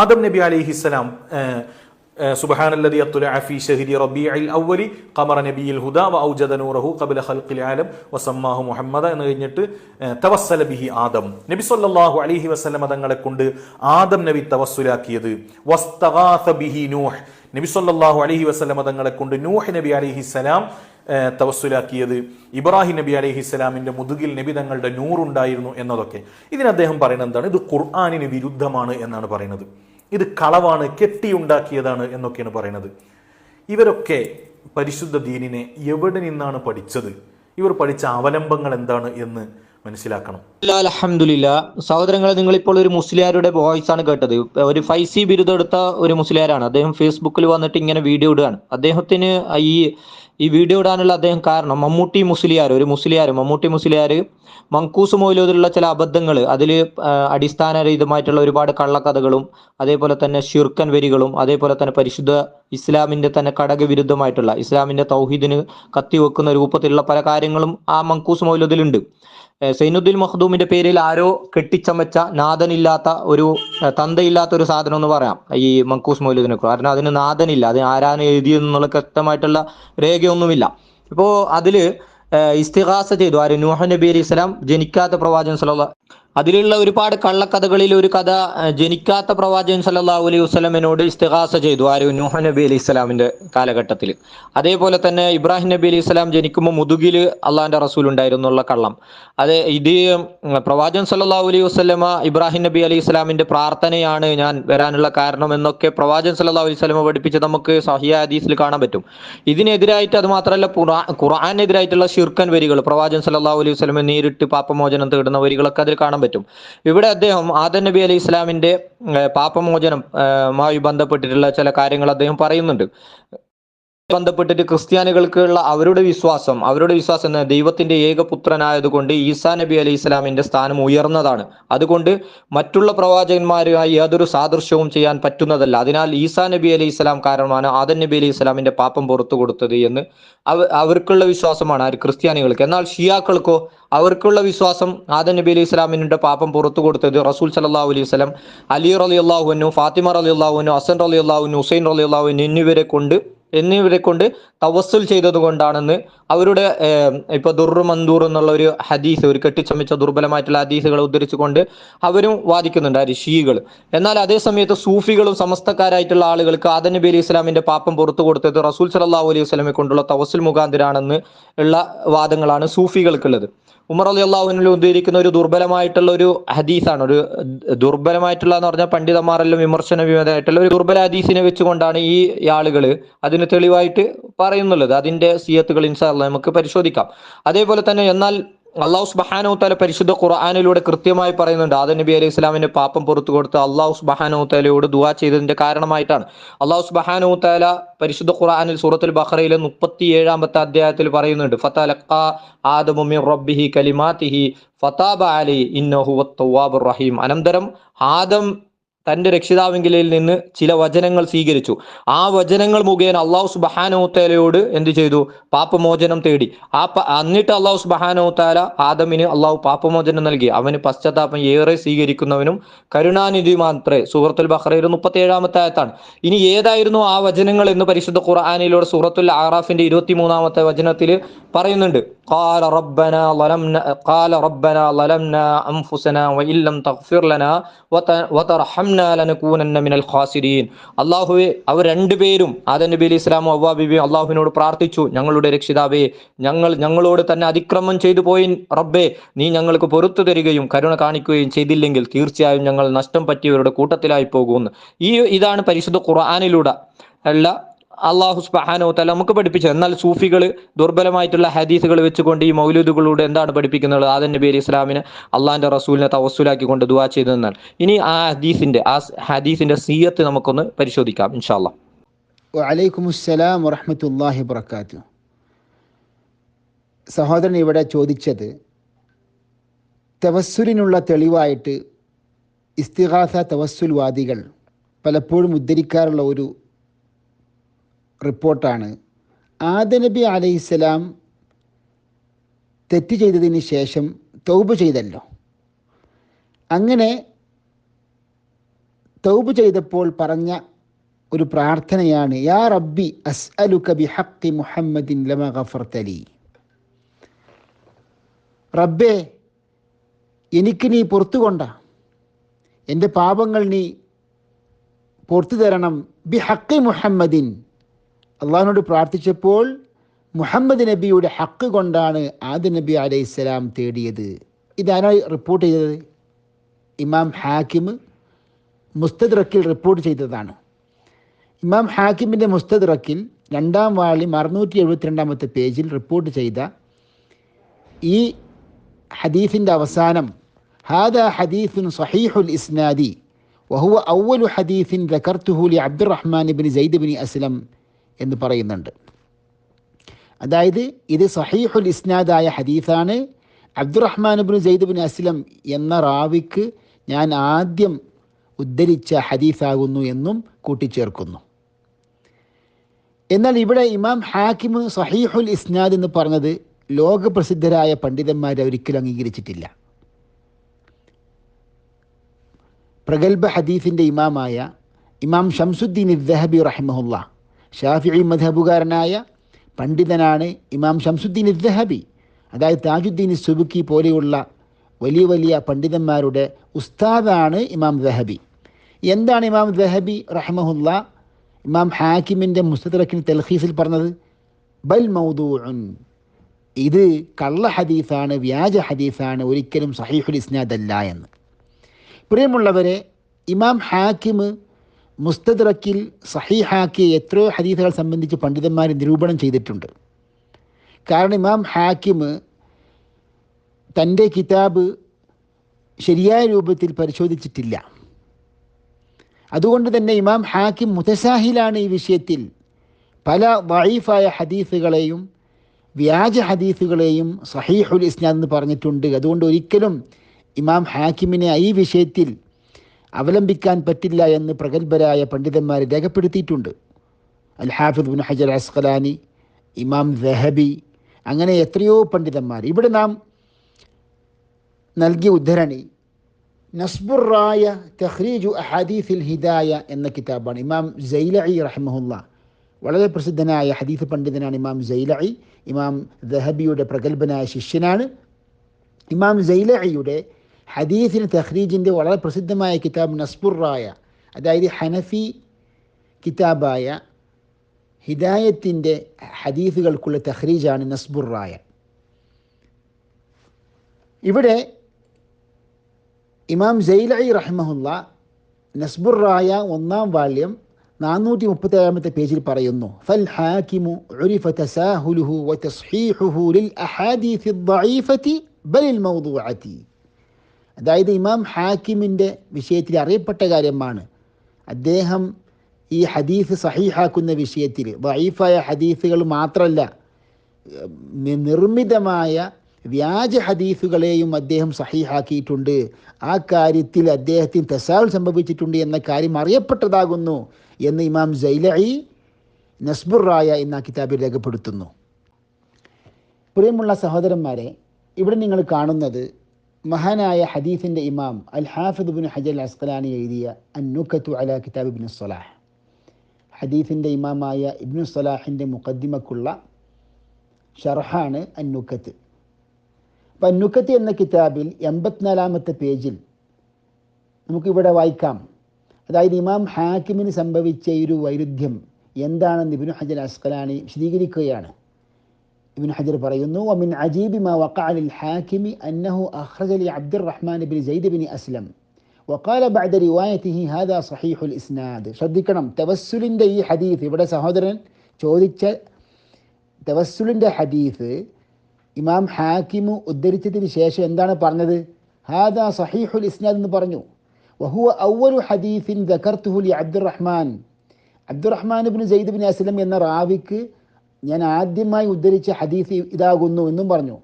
ആദം നബി അലൈഹിസ്സലാം സുബഹാനല്ലതി അത്തുല അഫി ഷഹിരി റബി അൽ ഔവലി ഖമർ നബി അൽ ഹുദ വ ഔജദ നൂറഹു കബില ഖൽഖിൽ ആലം വസമ്മാഹു മുഹമ്മദ എന്ന് കഴിഞ്ഞിട്ട് തവസ്സല ബിഹി ആദം. നബി സല്ലല്ലാഹു അലൈഹി വസല്ലമ തങ്ങളെ കൊണ്ട് ആദം നബി തവസ്സുലാക്കിയത്. വസ്തഗാഥ ബിഹി നൂഹ്. നബി സല്ലല്ലാഹു അലൈഹി വസല്ലമ തങ്ങളെ കൊണ്ട് നൂഹ് നബി അലൈഹിസ്സലാം തവസ്സുലാക്കിയത് ഇബ്രാഹിം നബി അലൈഹിസ്സലാമിന്റെ മുതുകിൽ നബി തങ്ങളുടെ നൂറുണ്ടായിരുന്നു എന്നതൊക്കെ. ഇതിന് അദ്ദേഹം പറയുന്നത് എന്താണ്? ഇത് ഖുർആാനിന് വിരുദ്ധമാണ് എന്നാണ് പറയുന്നത്. ഇത് കളവാണ് കെട്ടിയുണ്ടാക്കിയതാണ് എന്നൊക്കെയാണ് പറയുന്നത്. ഇവരൊക്കെ പരിശുദ്ധ ദീനിനെ എവിടെ നിന്നാണ് പഠിച്ചത്? ഇവർ പഠിച്ച അവലംബങ്ങൾ എന്താണ് എന്ന് മനസ്സിലാക്കണം. അലഹമില്ല സഹോദരങ്ങളെ നിങ്ങളിപ്പോൾ ഒരു മുസ്ലിയാരുടെ വോയിസ് ആണ് കേട്ടത്. ഒരു ഫൈസി ബിരുദം എടുത്ത ഒരു മുസ്ലിയാരാണ്. അദ്ദേഹം ഫേസ്ബുക്കിൽ വന്നിട്ട് ഇങ്ങനെ വീഡിയോ ഇടുകയാണ്. അദ്ദേഹത്തിന് ഈ ഈ വീഡിയോ ഇടാനുള്ള അദ്ദേഹം കാരണം മമ്മൂട്ടി മുസ്ലിയാർ ഒരു മുസ്ലിയാർ മമ്മൂട്ടി മുസ്ലിയാർ മങ്കൂസ് മൗലൂദിലുള്ള ചില അബദ്ധങ്ങൾ അതിൽ അടിസ്ഥാനരഹിതമായിട്ടുള്ള ഒരുപാട് കള്ളക്കഥകളും അതേപോലെ തന്നെ ഷിർക്കൻ വരികളും അതേപോലെ തന്നെ പരിശുദ്ധ ഇസ്ലാമിന്റെ തന്നെ ഘടകവിരുദ്ധമായിട്ടുള്ള ഇസ്ലാമിന്റെ തൗഹീദിന് കത്തിവെക്കുന്ന രൂപത്തിലുള്ള പല കാര്യങ്ങളും ആ മങ്കൂസ് മൗലൂദിലുണ്ട് ഏഹ് സൈനുദ്ദീൻ മഖ്ദൂമിന്റെ പേരിൽ ആരോ കെട്ടിച്ചമച്ച നാഥനില്ലാത്ത ഒരു തന്തയില്ലാത്ത ഒരു സാധനം എന്ന് പറയാം. ഈ മങ്കൂസ് മൗലൂദിനെ കാരണം അതിന് നാഥനില്ല. അത് ആരാണ് എഴുതിയെന്നുള്ള വ്യക്തമായിട്ടുള്ള രേഖയൊന്നുമില്ല. ഇപ്പോൾ അതിൽ ഇസ്തിഹാസ ചെയ്തു. ആര്? നൂഹ നബി അലൈഹി സ്വലാം ജനിക്കാത്ത പ്രവാചകൻ സല്ലല്ലാഹു അതിലുള്ള ഒരുപാട് കള്ളക്കഥകളിൽ ഒരു കഥ ജനിക്കാത്ത പ്രവാചകൻ സല്ലല്ലാഹു അലൈഹി വസ്ലമിനോട് ഇസ്തിഹാസ ചെയ്തു ആര്? നൂഹ് നബി അലൈഹി സ്വലാമിന്റെ കാലഘട്ടത്തിൽ. അതേപോലെ തന്നെ ഇബ്രാഹിം നബി അലൈഹി സ്വലാം ജനിക്കുമ്പോൾ മുതുകിൽ അള്ളാഹിന്റെ റസൂൽ ഉണ്ടായിരുന്നു എന്നുള്ള കള്ളം. അത് ഇത് പ്രവാചകൻ സല്ലല്ലാഹു അലൈഹി വസ്ലമ ഇബ്രാഹിം നബി അലൈഹി സ്വലാമിന്റെ പ്രാർത്ഥനയാണ് ഞാൻ വരാനുള്ള കാരണം എന്നൊക്കെ പ്രവാചകൻ സല്ലല്ലാഹു അലൈഹി വസല്ലമ പഠിപ്പിച്ച് നമുക്ക് സഹിയ ഹദീസിൽ കാണാൻ പറ്റും. ഇതിനെതിരായിട്ട് അത് മാത്രമല്ല ഖുർആനെതിരായിട്ടുള്ള ഷിർക്കൻ വരികൾ പ്രവാചകൻ സല്ലല്ലാഹു അലൈഹി വസ്ലമെ നേരിട്ട് പാപമോചനം തേടുന്ന വരികളൊക്കെ അതിൽ കാണാൻ പറ്റും. ഇവിടെ അദ്ദേഹം ആദം നബി അലി ഇസ്ലാമിന്റെ പാപമോചനം ഏഹ്, മായി ബന്ധപ്പെട്ടിട്ടുള്ള ചില കാര്യങ്ങൾ അദ്ദേഹം പറയുന്നുണ്ട്. ബന്ധപ്പെട്ടിട്ട് ക്രിസ്ത്യാനികൾക്കുള്ള അവരുടെ വിശ്വാസം അവരുടെ വിശ്വാസം എന്ന ദൈവത്തിന്റെ ഏകപുത്രനായതുകൊണ്ട് ഈസാ നബി അലൈഹി ഇസ്ലാമിന്റെ സ്ഥാനം ഉയർന്നതാണ്. അതുകൊണ്ട് മറ്റുള്ള പ്രവാചകന്മാരുമായി യാതൊരു സാദൃശ്യവും ചെയ്യാൻ പറ്റുന്നതല്ല. അതിനാൽ ഈസാ നബി അലൈഹി ഇസ്ലാം കാരണമാണ് ആദൻ നബി അലൈഹി ഇസ്ലാമിന്റെ പാപം പുറത്തു കൊടുത്തത് എന്ന് അവ അവർക്കുള്ള വിശ്വാസമാണ് ആര്? ക്രിസ്ത്യാനികൾക്ക്. എന്നാൽ ഷിയാക്കൾക്കോ അവർക്കുള്ള വിശ്വാസം ആദൻ നബി അലൈഹി ഇസ്ലാമിന്റെ പാപം പുറത്തു കൊടുത്തത് റസൂൽ സല്ലല്ലാഹു അലൈഹി സ്വലം അലി റലി അള്ളാഹുനു ഫാത്തിമ റലി അള്ളാഹുനു അസൻ റലി അള്ളാഹുനു ഹുസൈൻ റലി അള്ളാഹുനു എന്നിവരെ കൊണ്ട് എന്നിവരെ കൊണ്ട് തവസ്സുൽ ചെയ്തത് കൊണ്ടാണെന്ന് അവരുടെ ഇപ്പൊ ദുർറു മന്ദൂർ എന്നുള്ള ഒരു ഹദീസ് ഒരു കെട്ടിച്ചമിച്ച ദുർബലമായിട്ടുള്ള ഹദീസുകളെ ഉദ്ധരിച്ചുകൊണ്ട് അവരും വാദിക്കുന്നുണ്ട് ആ എന്നാൽ അതേ സമയത്ത് സൂഫികളും സമസ്തക്കാരായിട്ടുള്ള ആളുകൾക്ക് ആദൻ നബി അലി ഇസ്ലാമിന്റെ പാപ്പം പുറത്തു കൊടുത്തത് റസൂൽ സലാഹു അലൈഹി വസ്ലമെ കൊണ്ടുള്ള തവസ്സുൽ മുഖാന്തിരാണെന്ന് ഉള്ള വാദങ്ങളാണ് സൂഫികൾക്കുള്ളത്. ഉമർ അലി അള്ളാഹുനിൽ ഉദ്ധരിക്കുന്ന ഒരു ദുർബലമായിട്ടുള്ള ഒരു ഹദീസാണ്. ഒരു ദുർബലമായിട്ടുള്ള എന്ന് പറഞ്ഞാൽ പണ്ഡിതന്മാരെല്ലാം വിമർശന വിമതമായിട്ടുള്ള ഒരു ദുർബല ഹദീസിനെ വെച്ചുകൊണ്ടാണ് ഈ ആളുകൾ അതിന് തെളിവായിട്ട് പറയുന്നുള്ളത്. അതിന്റെ സിയത്തുകൾ ഇൻഷാല്ല നമുക്ക് പരിശോധിക്കാം. അതേപോലെ തന്നെ എന്നാൽ അള്ളാഹു സുബാനോ തല പരിശുദ്ധ ഖുർആാനിലൂടെ കൃത്യമായി പറയുന്നുണ്ട് ആദ നബി അലൈഹി ഇസ്ലാമിന്റെ പാപം പുറത്തു കൊടുത്ത് അള്ളാഹു സുബാനോ തലയോട് ദുവാ ചെയ്തതിന്റെ കാരണമായിട്ടാണ്. അള്ളാഹു സുബാനോ തല പരിശുദ്ധ ഖുർആാനിൽ സൂറത്തുൽ ബഹ്റയിലെ മുപ്പത്തി ഏഴാമത്തെ അധ്യായത്തിൽ പറയുന്നുണ്ട് കലിമാതിഹി ഫതാബ അലി ഇന്നഹു റഹീം. അനന്തരം ആദം തന്റെ രക്ഷിതാവിങ്കലിൽ നിന്ന് ചില വചനങ്ങൾ സ്വീകരിച്ചു ആ വചനങ്ങൾ മുഖേന അള്ളാഹു സുബഹാനോത്തലയോട് എന്ത് ചെയ്തു പാപമോചനം തേടി ആ പ- എന്നിട്ട് അള്ളാഹു സുബഹാനോത്താല ആദമിന് അള്ളാഹു പാപമോചനം നൽകി അവന് പശ്ചാത്താപം ഏറെ സ്വീകരിക്കുന്നവനും കരുണാനിധി മാത്രേ സൂറത്തുൽ ബഹ്റയിൽ മുപ്പത്തി ഏഴാമത്തെ ആയത്താണ് ഇനി ഏതായിരുന്നു ആ വചനങ്ങൾ എന്ന് പരിശുദ്ധ ഖുർആാനിലൂടെ സൂറത്തുൽ ആറാഫിന്റെ ഇരുപത്തി മൂന്നാമത്തെ വചനത്തിൽ പറയുന്നുണ്ട് قال ربنا ظلمنا قال ربنا ظلمنا أنفسنا وإن لم تغفر لنا وت- وترحمنا മിനൽ ഖാസിരീൻ. അള്ളാഹുവെ അവർ രണ്ടുപേരും ആദൻ നബി അലി ഇസ്ലാമും അവ്വാ അള്ളാഹുവിനോട് പ്രാർത്ഥിച്ചു. ഞങ്ങളുടെ രക്ഷിതാവേ ഞങ്ങൾ ഞങ്ങളോട് തന്നെ അതിക്രമം ചെയ്തു പോയി. റബ്ബേ നീ ഞങ്ങൾക്ക് പൊറത്തു തരികയും കരുണ കാണിക്കുകയും ചെയ്തില്ലെങ്കിൽ തീർച്ചയായും ഞങ്ങൾ നഷ്ടം പറ്റിയവരുടെ കൂട്ടത്തിലായി പോകുമെന്ന് ഈ ഇതാണ് പരിശുദ്ധ ഖുർആാനിലൂടെ അല്ല അള്ളാഹു സുബ്ഹാനഹു തല നമുക്ക് പഠിപ്പിച്ചത് എന്നാൽ സൂഫികൾ ദുർബലമായിട്ടുള്ള ഹദീസുകൾ വെച്ചുകൊണ്ട് ഈ മൗലൂദുകളിലൂടെ എന്താണ് പഠിപ്പിക്കുന്നത്? ആദൻ നബി അലി ഇസ്ലാമിന് അള്ളാഹിന്റെ റസൂലിനെ തവസ്സുലാക്കിക്കൊണ്ട് ദുവാ ചെയ്തതെന്നാണ്. ഇനി ആ ഹദീസിന്റെ ആ ഹദീസിന്റെ സീയത്ത് നമുക്കൊന്ന് പരിശോധിക്കാം ഇൻഷാല്ല വലൈക്കും അസ്സലാം വറഹമത്തല്ലാഹി വബർക്കാത്തു സഹോദരൻ ഇവിടെ ചോദിച്ചത് തവസ്സുലിനുള്ള തെളിവായിട്ട് ഇസ്തിഹാസ തവസ്സുൽവാദികൾ പലപ്പോഴും ഉദ്ധരിക്കാറുള്ള ഒരു റിപ്പോർട്ടാണ്. ആദനബി അലൈഹിസ്സലാം തെറ്റ് ചെയ്തതിന് ശേഷം തൗബ് ചെയ്തല്ലോ. അങ്ങനെ തൗബ് ചെയ്തപ്പോൾ പറഞ്ഞ ഒരു പ്രാർത്ഥനയാണ് യാ റബ്ബി അസ് അലു കബി ബിഹഖി മുഹമ്മദിൻ ലമ ഗഫർതലി. റബ്ബേ എനിക്ക് നീ പുറത്തു കൊണ്ട. എന്റെ പാപങ്ങൾ നീ പുറത്തു തരണം. ബി ഹക്കി മുഹമ്മദിൻ. അള്ളാഹിനോട് പ്രാർത്ഥിച്ചപ്പോൾ മുഹമ്മദ് നബിയുടെ ഹക്ക് കൊണ്ടാണ് ആദി നബി അലൈഹി സ്വലാം തേടിയത്. ഇതാരായി റിപ്പോർട്ട് ചെയ്തത്? ഇമാം ഹാക്കിം മുസ്തദ്റക്കിൽ റിപ്പോർട്ട് ചെയ്തതാണ്. ഇമാം ഹാക്കിമിന്റെ മുസ്തദ്റക്കിൽ രണ്ടാം വാളി അറുന്നൂറ്റി എഴുപത്തിരണ്ടാമത്തെ പേജിൽ റിപ്പോർട്ട് ചെയ്ത ഈ ഹദീഫിന്റെ അവസാനം ഹാദ ഹദീഫുൻ സഹീഹുൽ ഇസ്നാദി വഹുവ ഔവലു ഹദീഫിൻ ദക്കർത്തുഹു ലി Abdurrahman bin Zaid bin Aslam എന്ന് പറയുന്നുണ്ട്. അതായത് ഇത് സഹീഹുൽ ഇസ്നാദായ ഹദീഫാണ് Abdurrahman bin Zaid bin Aslam എന്ന റാവിക്ക് ഞാൻ ആദ്യം ഉദ്ധരിച്ച ഹദീഫാകുന്നു എന്നും കൂട്ടിച്ചേർക്കുന്നു. എന്നാൽ ഇവിടെ ഇമാം ഹാക്കിം സഹീഹുൽ ഇസ്നാദ് എന്ന് പറഞ്ഞത് ലോകപ്രസിദ്ധരായ പണ്ഡിതന്മാരെ ഒരിക്കലും അംഗീകരിച്ചിട്ടില്ല. പ്രഗത്ഭ ഹദീഫിന്റെ ഇമാമായ ഇമാം ഷംസുദ്ദീൻ ഇദ്ദഹബി റഹിമഹുല്ല ഷാഫിഇ മധബുകാരനായ പണ്ഡിതനാണ് ഇമാം ഷംസുദ്ദീൻ ഇദ്ദഹബി അതായത് താജുദ്ദീൻ സുബുക്കി പോലെയുള്ള വലിയ വലിയ പണ്ഡിതന്മാരുടെ ഉസ്താദാണ് ഇമാം ദഹബി. എന്താണ് ഇമാം ദഹബി റഹ്മഹുല്ല? ഇമാം ഹാക്കിമിന്റെ മുസ്തദറക്കിന് തെൽഹീസിൽ പറഞ്ഞത് ബൽ മൗദൂഉൻ. ഇത് കള്ള ഹദീസാണ് വ്യാജ ഹദീസാണ് ഒരിക്കലും സഹീഹുൽ ഇസ്നാദല്ല എന്ന്. പ്രിയമുള്ളവരെ ഇമാം ഹാക്കിം മുസ്തദ്റക്കിൽ സഹീഹാക്കിയ എത്രയോ ഹദീസുകൾ സംബന്ധിച്ച് പണ്ഡിതന്മാർ നിരൂപണം ചെയ്തിട്ടുണ്ട്. കാരണം ഇമാം ഹാക്കിം തന്റെ കിതാബ് ശരിയായ രൂപത്തിൽ പരിശോധിച്ചിട്ടില്ല. അതുകൊണ്ട് തന്നെ ഇമാം ഹാക്കിം മുതസാഹിലാണ് ഈ വിഷയത്തിൽ പല വൈഫായ ഹദീസുകളെയും വ്യാജ ഹദീസുകളെയും സഹീഹുൽ ഇസ്നാദ് എന്ന് പറഞ്ഞിട്ടുണ്ട്. അതുകൊണ്ട് ഒരിക്കലും ഇമാം ഹാക്കിമിനെ ഈ വിഷയത്തിൽ അവലംബിക്കാൻ പറ്റില്ല എന്ന് പ്രഗത്ഭരായ പണ്ഡിതന്മാർ രേഖപ്പെടുത്തിയിട്ടുണ്ട്. അൽ ഹാഫിദ് ബിൻ ഹജർ അസ്ഖലാനി ഇമാം ദഹബി അങ്ങനെ എത്രയോ പണ്ഡിതന്മാർ. ഇവിടെ നാം നൽകിയ ഉദ്ധരണി നസ്ബുറായ തഹ്രീജു അഹദീഫിൽ ഹിദായ എന്ന കിതാബാണ്. ഇമാം ജൈലഇ റഹ്മുല്ല വളരെ പ്രസിദ്ധനായ ഹദീഫ് പണ്ഡിതനാണ് ഇമാം ജൈലഇ ഇമാം ദഹബിയുടെ പ്രഗത്ഭനായ ശിഷ്യനാണ്. ഇമാം ജൈലഇയുടെ ഹദീഫിന് തഹ്രീജിൻ്റെ വളരെ പ്രസിദ്ധമായ കിതാബ് നസ്ബുറായ അതായത് ഹനഫി കിതാബായ ഹിദായത്തിൻ്റെ ഹദീഫുകൾക്കുള്ള തഹ്രീജാണ് നസ്ബുറായ ഇവിടെ ഇമാം ജൈലഇ റഹ്മഹുല്ല നസ്ബുറായ ഒന്നാം വാള്യം നാനൂറ്റി മുപ്പത്തേഴാമത്തെ പേജിൽ പറയുന്നു ഫൽ ഹാക്കിമു ഉരിഫ തസാഹുലുഹു വ തസ്ഹീഹുഹു ലിൽ അഹാദീഫി ദ്ദഈഫതി ബലിൽ മൗദൂഅതി അതായത് ഇമാം ഹാക്കിമിന്റെ വിഷയത്തിൽ അറിയപ്പെട്ട കാര്യമാണ്. അദ്ദേഹം ഈ ഹദീസ് സഹീഹാക്കുന്ന വിഷയത്തിൽ വൈഫായ ഹദീസുകൾ മാത്രമല്ല നിർമ്മിതമായ വ്യാജ ഹദീസുകളെയും അദ്ദേഹം സഹീഹാക്കിയിട്ടുണ്ട്. ആ കാര്യത്തിൽ അദ്ദേഹത്തിന് തെസാൽ സംഭവിച്ചിട്ടുണ്ട് എന്ന കാര്യം അറിയപ്പെട്ടതാകുന്നു എന്ന് ഇമാം ജൈലഇ നസ്ബുറായ എന്ന കിതാബിൽ രേഖപ്പെടുത്തുന്നു. പ്രിയമുള്ള സഹോദരന്മാരെ ഇവിടെ നിങ്ങൾ കാണുന്നത് മഹാനായ ഹദീഫിന്റെ ഇമാം അൽ ഹാഫിദ് ബിൻ ഹജൽ അസ്കലാനി എഴുതിയ അന്നുക്കത്തു അല കിതാബ് ഇബ്നു സലാഹ് ഹദീഫിന്റെ ഇമാമായ ഇബ്നു സലാഹിന്റെ മുഖദ്ദിമക്കുള്ള ഷർഹാണ് അന്നുക്കത്ത്. അപ്പം അന്നുക്കത്ത് എന്ന കിതാബിൽ എൺപത്തിനാലാമത്തെ പേജിൽ നമുക്കിവിടെ വായിക്കാം. അതായത് ഇമാം ഹാക്കിമിന് സംഭവിച്ച ഒരു വൈരുദ്ധ്യം എന്താണെന്ന് ഇബ്നു ഹജൽ അസ്കലാനി വിശദീകരിക്കുകയാണ്. ابن حجر പറയുന്നു ومن عجيب ما وقع للحاكم أنه أخرج لعبد الرحمن بن زيد بن أسلم وقال بعد روايته هذا صحيح الإسناد ശ്രദ്ധിക്കണം തവസ്സുലിൻ്റെ ഈ ഹദീസ് ഇവിടെ സഹോദരൻ ചോദിച്ച തവസ്സുലിൻ്റെ ഹദീസ് ഇമാം ഹാക്കിമു ഉദ്ധരിച്ചതിന് ശേഷം എന്താണ് പറഞ്ഞത് ഹാദാ സഹീഹുൽ ഇസ്നാദ് എന്ന് പറഞ്ഞു വഹുവ ഔവലു ഹദീഫിൻ ദക്കർത്തുഹു ലി Abdurrahman Abdurrahman bin Zaid bin Aslam എന്ന റാവിക്ക് ഞാൻ ആദ്യമായി ഉദ്ധരിച്ച ഹദീസ് ഇതാകുന്നു എന്നും പറഞ്ഞു.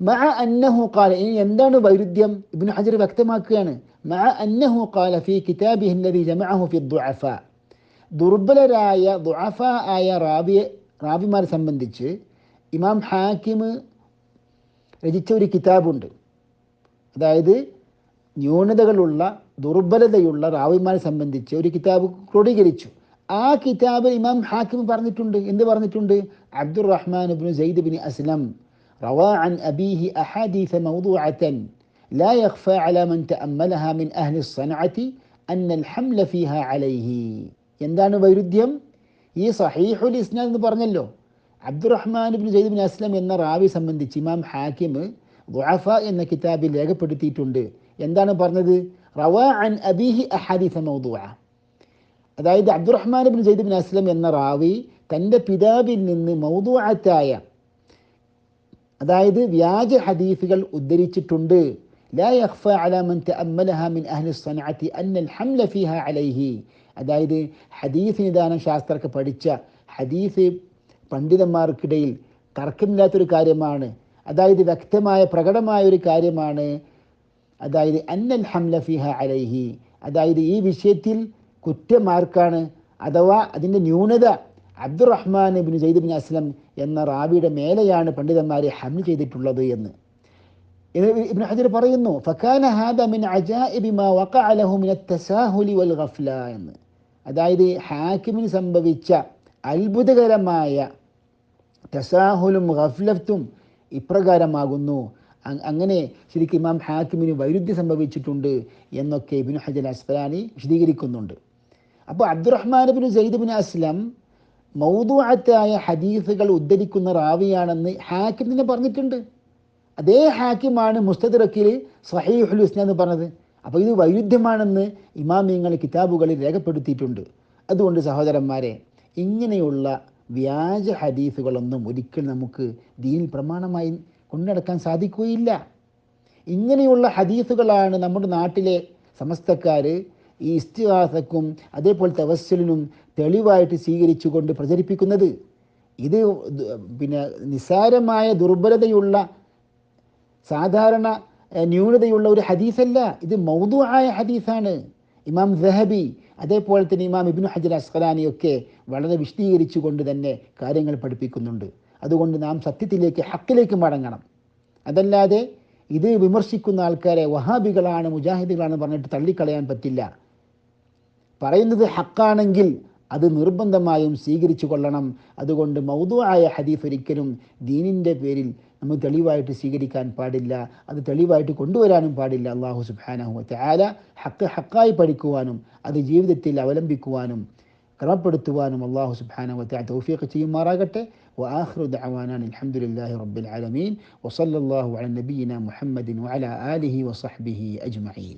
മഅ അന്നഹു ഖാല ഇനി എന്താണ് വൈരുദ്ധ്യം? ഇബ്നു ഹജർ വ്യക്തമാക്കുകയാണ്. മഅ അന്നഹു കാല ഫി കിതാബിഹി അല്ലദീ ജമഅഹു ഫി ദുഅഫ. ദുർബലരായ ദുഅഫ ആയ റാബിയെ റാബിമാരെ സംബന്ധിച്ച് ഇമാം ഹാക്കിം രചിച്ച ഒരു കിതാബുണ്ട്. അതായത് ന്യൂനതകളുള്ള ദുർബലതയുള്ള റാവിമാരെ സംബന്ധിച്ച് ഒരു കിതാബ് ക്രോഡീകരിച്ചു. ആ കിതാബ് ഇമാം ഹാക്കിം പറഞ്ഞിട്ടുണ്ട് എന്ത് പറഞ്ഞിട്ടുണ്ട് Abdurrahman bin Zaid bin Aslam rava അൻ അബീഹി അഹാദീസ മൗദൂഅത്തൻ لا يخفى على من تأملها من أهل الصنعة أن الحمل فيها عليه എന്താണ് വൈരുദ്ധ്യം ഈ സഹീഹുൽ ഇസ്നാദ് എന്ന് പറഞ്ഞല്ലോ Abdurrahman bin Zaid bin Aslam എന്ന റാവി സംബന്ധിച്ച് ഇമാം ഹാക്കിം ദുഅഫ എന്ന കിതാബിൽ രേഖപ്പെടുത്തിയിട്ടുണ്ട് എന്താണ് പറഞ്ഞത് റവാ അൻ അബീഹി അഹാദിസ മൗദുഅ അതായത് Abdurrahman bin Zaid bin Aslam എന്ന റാവി തൻ്റെ പിതാവിൽ നിന്ന് മൗദുഅത്തായ അതായത് വ്യാജ ഹദീസുകൾ ഉദ്ധരിച്ചിട്ടുണ്ട് لا يخفى على من تأملها من أهل الصنعة أن الحمل فيها عليه അതായത് ഹദീസ് നിദാന ശാസ്ത്രമൊക്കെ പഠിച്ച ഹദീസ് പണ്ഡിതന്മാർക്കിടയിൽ തർക്കമില്ലാത്തൊരു കാര്യമാണ് അതായത് വ്യക്തമായ പ്രകടമായ ഒരു കാര്യമാണ് അതായത് അന്നൽ ഹംല ഫിഹ അലൈഹി അതായത് ഈ വിഷയത്തിൽ കുറ്റമാർക്കാണ് അഥവാ അതിന്റെ ന്യൂനത Abdurrahman bin Zaid bin Aslam എന്ന റാബിയുടെ മേലെയാണ് പണ്ഡിതന്മാരെ ഹം ചെയ്തിട്ടുള്ളത് എന്ന്. ഇബ്നു ഹജർ പറയുന്നു ഫക്കാന ഹാദ മിൻ വഖഅ ലഹു വൽ എന്ന്. അതായത് ഹാക്കിമിന് സംഭവിച്ച അത്ഭുതകരമായ തസാഹുലും ഗഫ്ലത്തും ഇപ്രകാരമാകുന്നു. അങ്ങനെ ശരിക്കും ഇമാം ഹാക്കിമിന് വൈരുദ്ധ്യം സംഭവിച്ചിട്ടുണ്ട് എന്നൊക്കെ ഇബിനു ഹജർ അസ്ലാനി വിശദീകരിക്കുന്നുണ്ട്. അപ്പോൾ അബ്ദുറഹ്മാൻ ബിൻ അസ്ലം മൗദുഅത്തായ ഹദീസുകൾ ഉദ്ധരിക്കുന്ന റാവിയാണെന്ന് ഹാക്കിം തന്നെ പറഞ്ഞിട്ടുണ്ട്. അതേ ഹാക്കിമാണ് മുസ്തദിറക്കിൽ സഹീഹുൽ ഹുസ്ന എന്ന് പറഞ്ഞത്. അപ്പോൾ ഇത് വൈരുദ്ധ്യമാണെന്ന് ഇമാമിയങ്ങൾ കിതാബുകളിൽ രേഖപ്പെടുത്തിയിട്ടുണ്ട്. അതുകൊണ്ട് സഹോദരന്മാരെ ഇങ്ങനെയുള്ള വ്യാജ ഹദീസുകളൊന്നും ഒരിക്കൽ നമുക്ക് ദീനിൽ പ്രമാണമായി കൊണ്ടുനടക്കാൻ സാധിക്കുകയില്ല. ഇങ്ങനെയുള്ള ഹദീസുകളാണ് നമ്മുടെ നാട്ടിലെ സമസ്തക്കാർ ഈ ഇസ്തിഹാസക്കും അതേപോലെ തവസ്സലിനും തെളിവായിട്ട് സ്വീകരിച്ചുകൊണ്ട് പ്രചരിപ്പിക്കുന്നത്. ഇത് പിന്നെ നിസ്സാരമായ ദുർബലതയുള്ള സാധാരണ ന്യൂനതയുള്ള ഒരു ഹദീസല്ല. ഇത് മൗതുവായ ഹദീസാണ്. ഇമാം ദഹബി അതേപോലെ തന്നെ ഇമാം ഇബ്നു ഹജർ അസ്ഖലാനി ഒക്കെ വളരെ വിശദീകരിച്ചുകൊണ്ട് തന്നെ കാര്യങ്ങൾ പഠിപ്പിക്കുന്നുണ്ട്. അതുകൊണ്ട് നാം സത്യത്തിലേക്ക് ഹക്കിലേക്ക് മടങ്ങണം. അതല്ലാതെ ഇത് വിമർശിക്കുന്ന ആൾക്കാരെ വഹാബികളാണ് മുജാഹിദുകളാണ് പറഞ്ഞിട്ട് തള്ളിക്കളയാൻ പറ്റില്ല. പറയുന്നത് ഹക്കാണെങ്കിൽ അത് നിർബന്ധമായും സ്വീകരിച്ചു കൊള്ളണം അതുകൊണ്ട് മൗതുവായ ഹദീഫ് ഒരിക്കലും ദീനിൻ്റെ പേരിൽ നമ്മൾ തെളിവായിട്ട് സ്വീകരിക്കാൻ പാടില്ല അത് തെളിവായിട്ട് കൊണ്ടുവരാനും പാടില്ല അള്ളാഹു സുബാനഹു ആല ഹക്ക് ഹക്കായി പഠിക്കുവാനും അത് ജീവിതത്തിൽ അവലംബിക്കുവാനും ക്രമപ്പെടുത്തുവാനും അള്ളാഹു സുബാനഹു തൗഫീഖ് ചെയ്യുമാറാകട്ടെ وآخر دعوانا الحمد لله رب العالمين وصلى الله على نبينا محمد وعلى آله وصحبه أجمعين